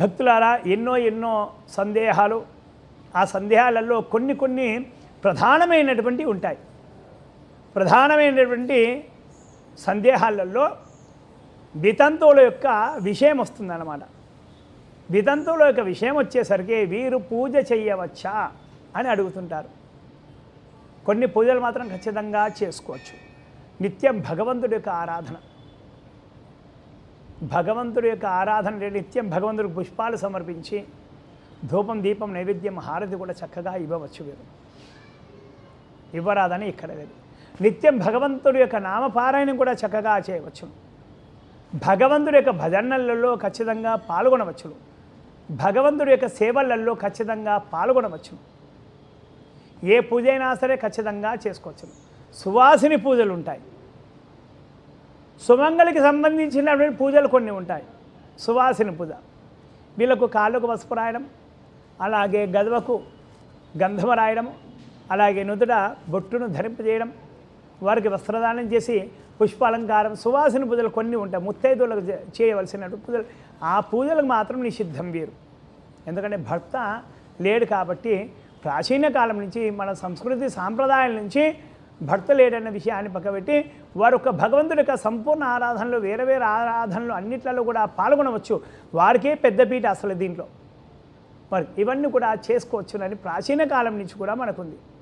భక్తులారా ఎన్నో ఎన్నో సందేహాలు. ఆ సందేహాలలో కొన్ని కొన్ని ప్రధానమైనటువంటి ఉంటాయి. ప్రధానమైనటువంటి సందేహాలలో వితంతువుల యొక్క విషయం వస్తుందన్నమాట. వితంతువుల యొక్క విషయం వచ్చేసరికి వీరు పూజ చేయవచ్చా అని అడుగుతుంటారు. కొన్ని పూజలు మాత్రం ఖచ్చితంగా చేసుకోవచ్చు. నిత్యం భగవంతుడి యొక్క ఆరాధన. భగవంతుడి యొక్క ఆరాధన నిత్యం భగవంతుడికి పుష్పాలు సమర్పించి ధూపం దీపం నైవేద్యం హారతి కూడా చక్కగా ఇవ్వవచ్చు వీరు. ఇవ్వరాదని ఇక్కడ లేదు. నిత్యం భగవంతుడి యొక్క నామపారాయణం కూడా చక్కగా చేయవచ్చు. భగవంతుడి యొక్క భజనలలో ఖచ్చితంగా పాల్గొనవచ్చు. భగవంతుడి యొక్క సేవలలో ఖచ్చితంగా పాల్గొనవచ్చు. ఏ పూజ అయినా సరే ఖచ్చితంగా చేసుకోవచ్చు. సువాసిని పూజలు ఉంటాయి సుమంగళికి సంబంధించినటువంటి పూజలు కొన్ని ఉంటాయి. సువాసిని పూజ. వీళ్ళకు కాళ్ళకు పసుపు రాయడం అలాగే గదవకు గంధము రాయడం అలాగే నుదుట బొట్టును ధరింపజేయడం వారికి వస్త్రదానం చేసి పుష్పాలంకారం సువాసన పూజలు కొన్ని ఉంటాయి. ముత్తైదులకు చేయవలసినటువంటి పూజలు. ఆ పూజలకు మాత్రం నిషిద్ధం వీరు. ఎందుకంటే భర్త లేడు కాబట్టి ప్రాచీన కాలం నుంచి మన సంస్కృతి సాంప్రదాయాల నుంచి భర్త లేడన్న విషయాన్ని పక్కబెట్టి వారు ఒక భగవంతుడి యొక్క సంపూర్ణ ఆరాధనలు వేరే వేరే ఆరాధనలు అన్నిట్లలో కూడా పాల్గొనవచ్చు. వారికే పెద్దపీట అసలు దీంట్లో. మరి ఇవన్నీ కూడా చేసుకోవచ్చునని ప్రాచీన కాలం నుంచి కూడా మనకుంది.